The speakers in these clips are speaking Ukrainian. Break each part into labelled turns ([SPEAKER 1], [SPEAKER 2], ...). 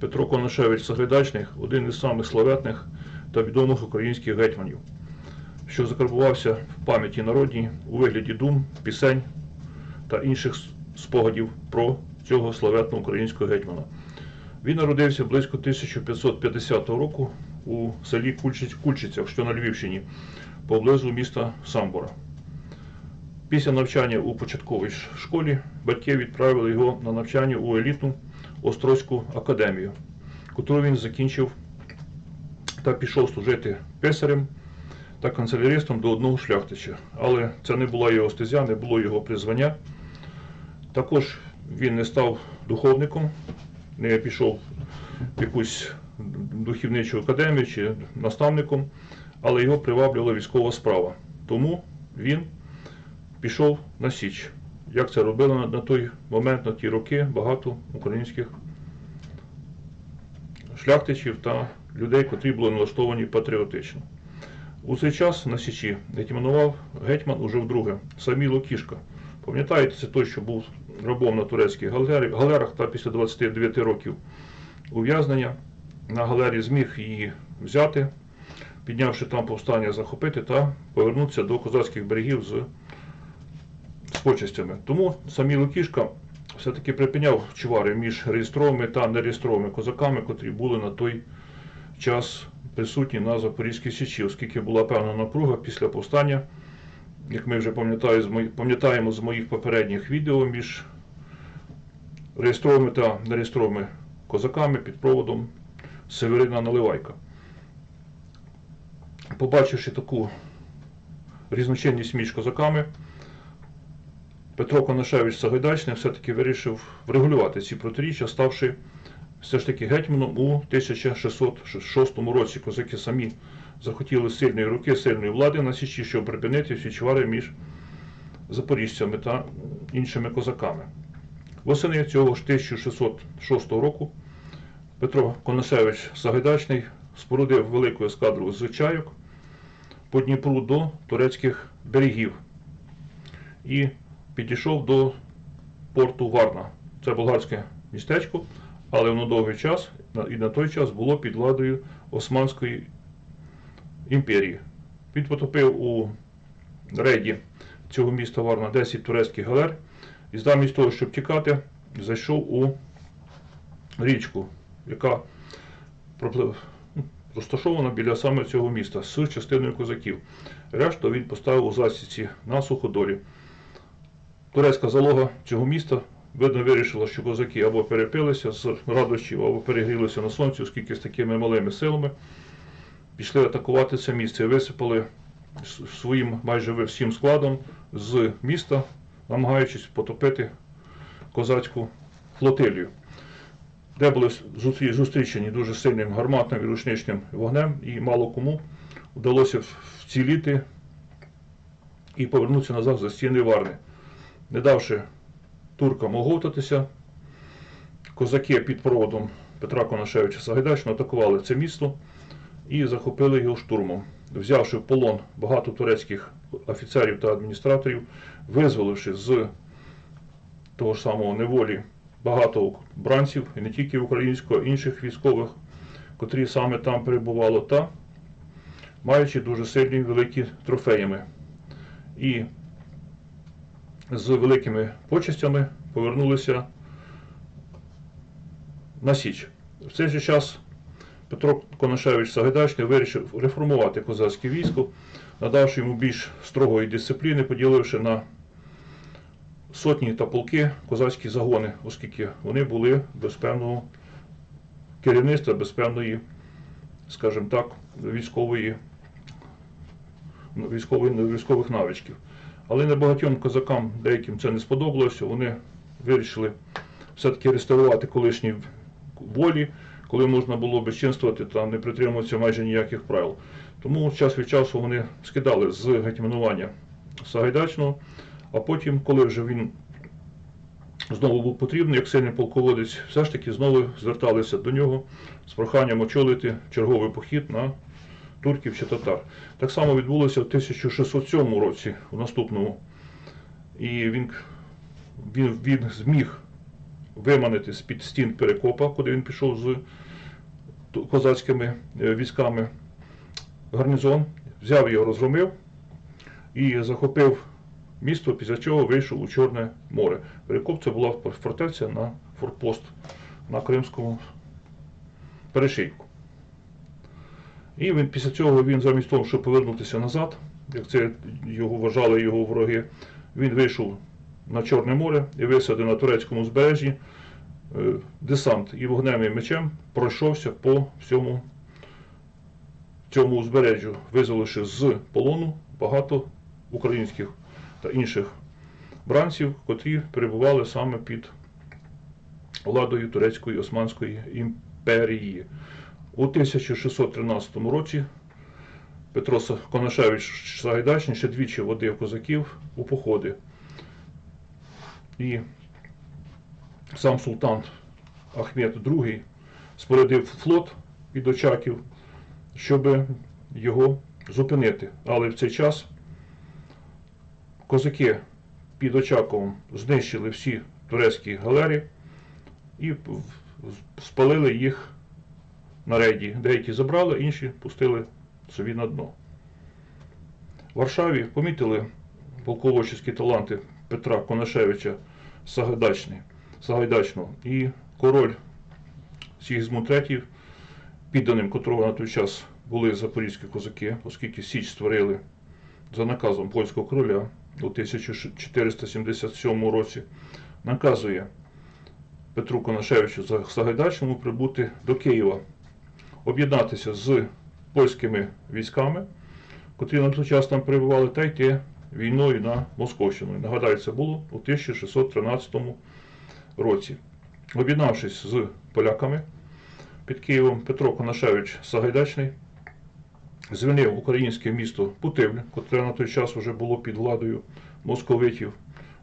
[SPEAKER 1] Петро Конашевич Сагайдачний один із самих славетних та відомих українських гетьманів, що закарбувався в пам'яті народній у вигляді дум, пісень та інших спогадів про цього славетного українського гетьмана. Він народився близько 1550 року у селі Кульчицях, що на Львівщині, поблизу міста Самбора. Після навчання у початковій школі батьки відправили його на навчання у елітну Острозьку академію, яку він закінчив та пішов служити писарем та канцеляристом до одного шляхтича. Але це не була його стезя, не було його призвання. Також він не став духовником, не пішов в якусь духовничу академію чи наставником, але його приваблювала військова справа. Тому він пішов на Січ. Як це робили на, на той момент, на ті роки, багато українських шляхтичів та людей, котрі були налаштовані патріотично. У цей час на Січі гетьманував гетьман уже вдруге, Саміло Кішка. Пам'ятаєте, це той, що був рабом на турецьких галерах та після 29 років ув'язнення на галері зміг її взяти, піднявши там повстання, захопити та повернутися до козацьких берегів з, з почестями. Тому Саміло Кішка все-таки припиняв чвари між реєстровими та нереєстровими козаками, котрі були на той час присутні на Запорізькій Січі, оскільки була певна напруга після повстання, як ми вже пам'ятаємо з моїх попередніх відео між реєстровими та нереєстровими козаками під проводом Северина Наливайка. Побачивши таку різночинність між козаками, Петро Конашевич Сагайдачний все-таки вирішив врегулювати ці протиріччя, ставши все ж таки гетьманом у 1606 році. Козаки самі захотіли сильної руки, сильної влади на Січі, щоб припинити всі чвари між запоріжцями та іншими козаками. Восени цього ж 1606 року Петро Конашевич Сагайдачний спорудив велику ескадру з чайок по Дніпру до турецьких берегів і підійшов до порту Варна. Це болгарське містечко, але воно довгий час і на той час було під владою Османської імперії. Він потопив у рейді цього міста Варна 10 турецьких галер і замість того, щоб тікати, зайшов у річку, яка ну, розташована біля саме цього міста з частиною козаків. Решту він поставив у засідці на суходолі. Турецька залога цього міста. Видно вирішила, що козаки або перепилися з радощів, або перегрілися на сонці, оскільки з такими малими силами. Пішли атакувати це місце. Висипали своїм майже всім складом з міста, намагаючись потопити козацьку флотилію, де були зустрічені дуже сильним гарматним і рушничним вогнем, і мало кому вдалося вціліти і повернутися назад за стіни Варни. Не давши туркам оговтатися, козаки під проводом Петра Конашевича Сагайдачного атакували це місто і захопили його штурмом, взявши в полон багато турецьких офіцерів та адміністраторів, визволивши з того ж самого неволі багато бранців, і не тільки українського, а інших військових, котрі саме там перебували, та маючи дуже сильні великі трофеями. І з великими почестями повернулися на Січ. В цей же час Петро Конашевич Сагайдачний вирішив реформувати козацьке військо, надавши йому більш строгої дисципліни, поділивши на сотні та полки козацькі загони, оскільки вони були без певного керівництва, без певної, скажімо так, військової, військової, військових навичків. Але небагатьом козакам деяким це не сподобалося. Вони вирішили все-таки реставрувати колишні волі, коли можна було безчинствувати та не притримуватися майже ніяких правил. Тому час від часу вони скидали з гетьманування Сагайдачного, а потім, коли вже він знову був потрібний, як сильний полководець, все ж таки знову зверталися до нього з проханням очолити черговий похід на турків чи татар. Так само відбулося в 1607 році, у наступному. І він, він, він зміг виманити з-під стін Перекопа, куди він пішов з козацькими е, військами гарнізон, взяв його, розгромив і захопив місто, після чого вийшов у Чорне море. Перекоп це була фортеця на форпост на Кримському перешийку. І він, після цього він замість того, щоб повернутися назад, як це його вважали його вороги, він вийшов на Чорне море і висадив на турецькому збережжі е, десант і вогнем і мечем пройшовся по всьому цьому узбережжю, визволивши з полону багато українських та інших бранців, котрі перебували саме під владою Турецької Османської імперії. У 1613 році Петро Конашевич Сагайдачний ще двічі водив козаків у походи. І сам султан Ахмед II спорядив флот від Очаків, щоб його зупинити. Але в цей час козаки під Очаковом знищили всі турецькі галері і спалили їх на рейді. Деякі забрали, інші пустили собі на дно. В Варшаві помітили полководчі таланти Петра Конашевича Сагайдачного і король Сігізмунд III, підданим котрого на той час були запорізькі козаки, оскільки Січ створили за наказом польського короля у 1477 році, наказує Петру Конашевичу Сагайдачному прибути до Києва, об'єднатися з польськими військами, котрі на той час там перебували, та йти війною на Московщину. Нагадаю, це було у 1613 році. Об'єднавшись з поляками під Києвом, Петро Конашевич Сагайдачний звільнив українське місто Путивль, котре на той час вже було під владою московитів,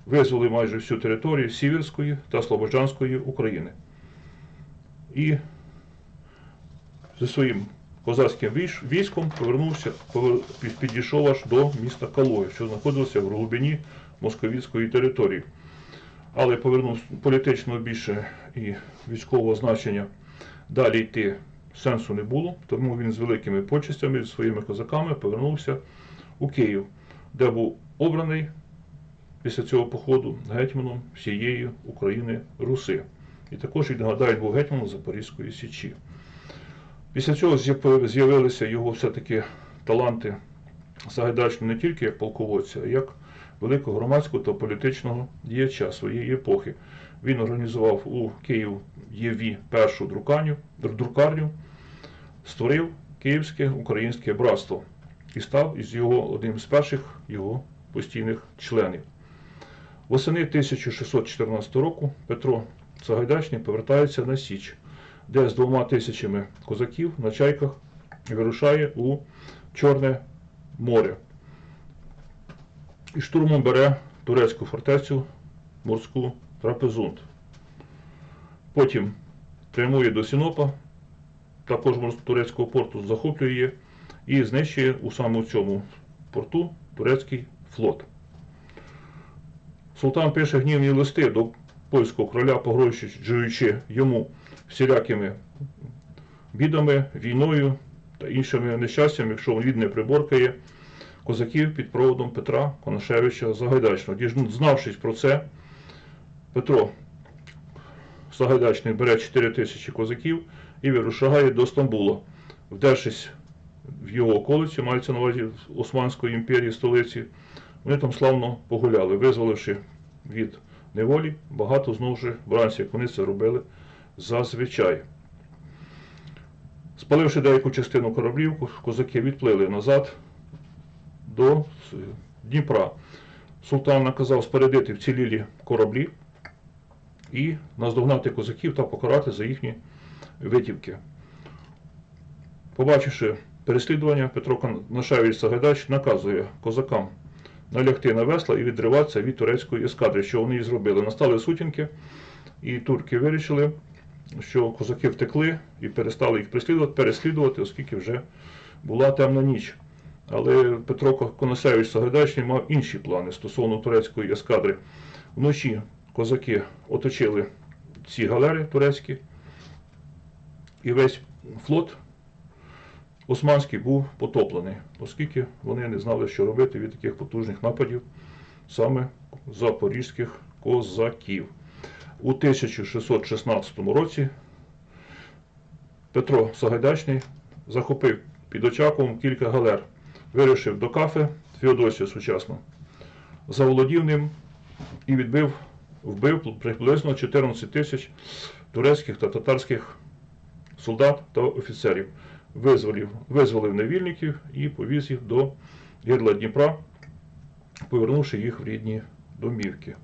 [SPEAKER 1] визволив майже всю територію Сіверської та Слобожанської України. І зі своїм козацьким військом повернувся, повер- підійшов аж до міста Калуги, що знаходилося в глибині московської території. Але повернув політичного більше і військового значення далі йти сенсу не було, тому він з великими почестями зі своїми козаками повернувся у Київ, де був обраний після цього походу гетьманом всієї України Руси. І також, як нагадають, був гетьманом Запорізької Січі. Після цього з'явилися його все-таки таланти Сагайдачного не тільки як полководця, а як великого громадського та політичного діяча своєї епохи. Він організував у Київ ЄВІ першу друкарню, друкарню, створив Київське українське братство і став із його одним з перших його постійних членів. Восени 1614 року Петро Сагайдачний повертається на Січ, де з двома тисячами козаків на чайках вирушає у Чорне море. І штурмом бере турецьку фортецю морську Трапезунд. Потім прямує до Сінопа, також турецького порту, захоплює її і знищує у саме цьому порту турецький флот. Султан пише гнівні листи до польського короля, погрожуючи йому всілякими бідами, війною та іншими нещастями, якщо він не приборкає козаків під проводом Петра Конашевича Загайдачного. Дізнавшись про це, Петро Сагайдачний бере 4 тисячі козаків і вирушає до Стамбула, вдершись в його околиці, мається на увазі Османської імперії, столиці. Вони там славно погуляли, визволивши від неволі багато знову ж бранців, як вони це робили зазвичай. Спаливши деяку частину кораблів, козаки відплили назад до Дніпра. Султан наказав спорядити вцілілі кораблі і наздогнати козаків та покарати за їхні витівки. Побачивши переслідування, Петро Конашевич Сагадач наказує козакам налягти на весла і відриватися від турецької ескадри, що вони і зробили. Настали сутінки, і турки вирішили, що козаки втекли і перестали їх переслідувати, переслідувати, оскільки вже була темна ніч. Але Петро Конасевич Сагайдачний мав інші плани стосовно турецької ескадри. Вночі козаки оточили ці галери турецькі, і весь флот османський був потоплений, оскільки вони не знали, що робити від таких потужних нападів саме запорізьких козаків. У 1616 році Петро Сагайдачний захопив під Очаковом кілька галер, вирішив до кафе Феодосія сучасно, заволодів ним і відбив, вбив приблизно 14 тисяч турецьких та татарських солдат та офіцерів, визволив, визволив невільників і повіз їх до гірла Дніпра, повернувши їх в рідні домівки.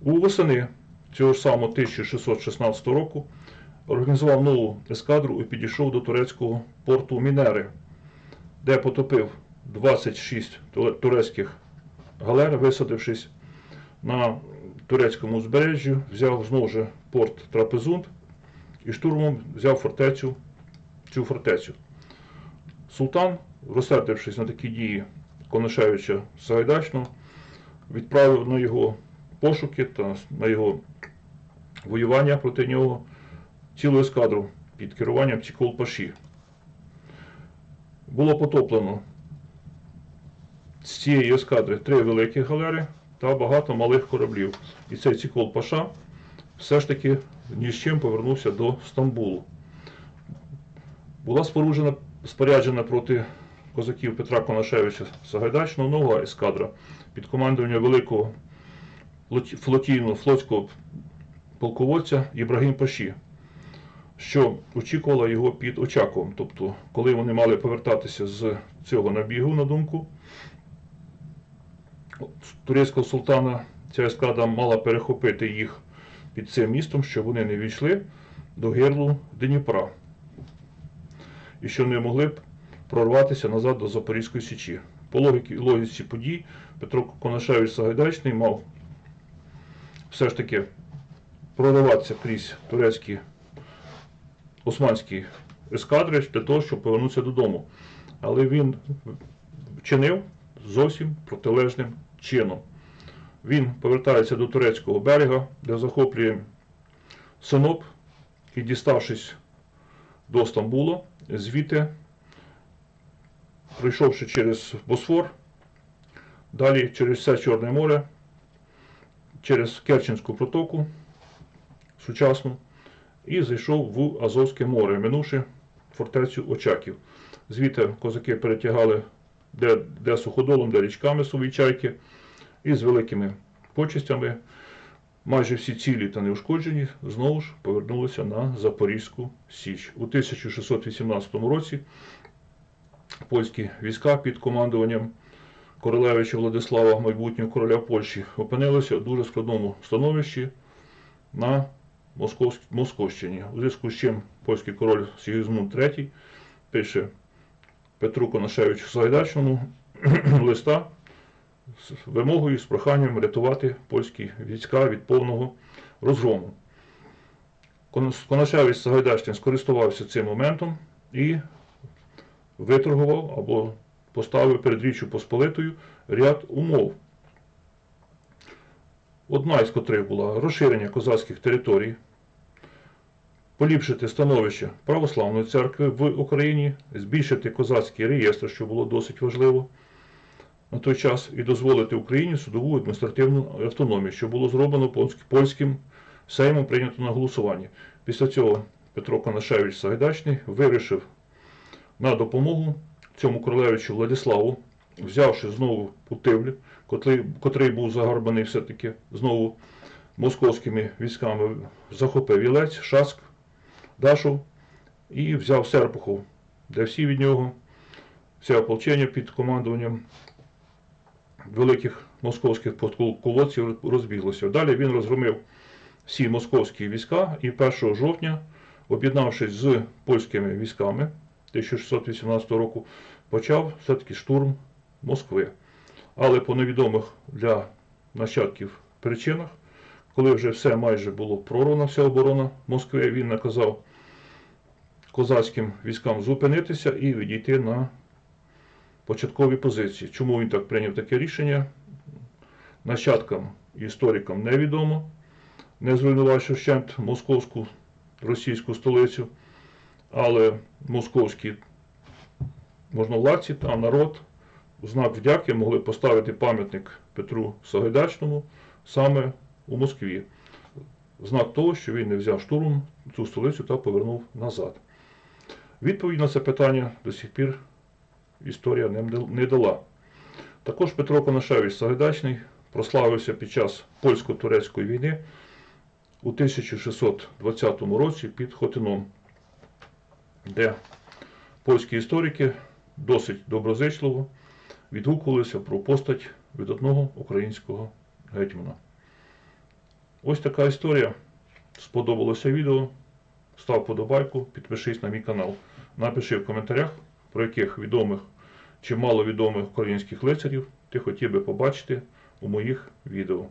[SPEAKER 1] У восени цього ж самого 1616 року організував нову ескадру і підійшов до турецького порту Мінери, де потопив 26 турецьких галер, висадившись на турецькому узбережжі, взяв знову ж порт Трапезунд і штурмом взяв фортецю, цю фортецю. Султан, розсердившись на такі дії Конашевича Сагайдачного, відправив на його пошуки та на його воювання проти нього цілу ескадру під керуванням Цікол Паші. Було потоплено з цієї ескадри три великі галери та багато малих кораблів. І цей Цікол Паша все ж таки ні з чим повернувся до Стамбулу. Була споруджена, споряджена проти козаків Петра Конашевича Сагайдачного нова ескадра під командуванням великого флотійного флотського полководця Ібрагім Паші, що очікувала його під Очаковом. Тобто, коли вони мали повертатися з цього набігу, на думку турецького султана, ця ескада мала перехопити їх під цим містом, щоб вони не війшли до гирлу Дніпра. І що не могли б прорватися назад до Запорізької Січі. По логіці подій Петро Конашевич Сагайдачний мав все ж таки прориватися крізь турецькі османські ескадри для того, щоб повернутися додому. Але він чинив зовсім протилежним чином. Він повертається до турецького берега, де захоплює Синоп і, діставшись до Стамбула, звідти, пройшовши через Босфор, далі через все Чорне море, через Керченську протоку сучасну і зайшов в Азовське море, минувши фортецю Очаків. Звідти козаки перетягали де, де суходолом, де річками свої чайки, і з великими почестями, майже всі цілі та неушкоджені, знову ж повернулися на Запорізьку Січ. У 1618 році польські війська під командуванням Королевича Владислава, майбутнього короля Польщі, опинилися у дуже складному становищі на Московщині. У зв'язку з чим польський король Сігізмунд III пише Петру Конашевичу Сагайдачному листа з вимогою, з проханням рятувати польські війська від повного розгрому. Кон- Конашевич Сагайдачний скористувався цим моментом і виторгував або поставив перед Річчю Посполитою ряд умов. Одна із котрих була розширення козацьких територій, поліпшити становище православної церкви в Україні, збільшити козацький реєстр, що було досить важливо на той час, і дозволити Україні судову адміністративну автономію, що було зроблено польським сеймом, прийнято на голосування. Після цього Петро Конашевич Сагайдачний вирішив на допомогу цьому королевичу Владиславу, взявши знову Путивль, котрий, котрий був загарбаний все-таки знову московськими військами, захопив Ілець, Шаск, Дашов і взяв Серпухов, де всі від нього, все ополчення під командуванням великих московських полководців розбіглося. Далі він розгромив всі московські війська і 1 жовтня, об'єднавшись з польськими військами 1618 року, почав все-таки штурм Москви. Але по невідомих для нащадків причинах, коли вже все майже було прорвано, вся оборона Москви, він наказав козацьким військам зупинитися і відійти на початкові позиції. Чому він так прийняв таке рішення? Нащадкам і історикам невідомо, не зруйнувавши вщент московську російську столицю, але московські можновладці та народ в знак вдяки могли поставити пам'ятник Петру Сагайдачному саме у Москві. Знак того, що він не взяв штурмом цю столицю та повернув назад. Відповідь на це питання до сих пір історія не дала. Також Петро Конашевич Сагайдачний прославився під час польсько-турецької війни у 1620 році під Хотином, де польські історики досить доброзичливо відгукувалися про постать від одного українського гетьмана. Ось така історія. Сподобалося відео. Став подобайку, підпишись на мій канал. Напиши в коментарях, про яких відомих чи маловідомих українських лицарів ти хотів би побачити у моїх відео.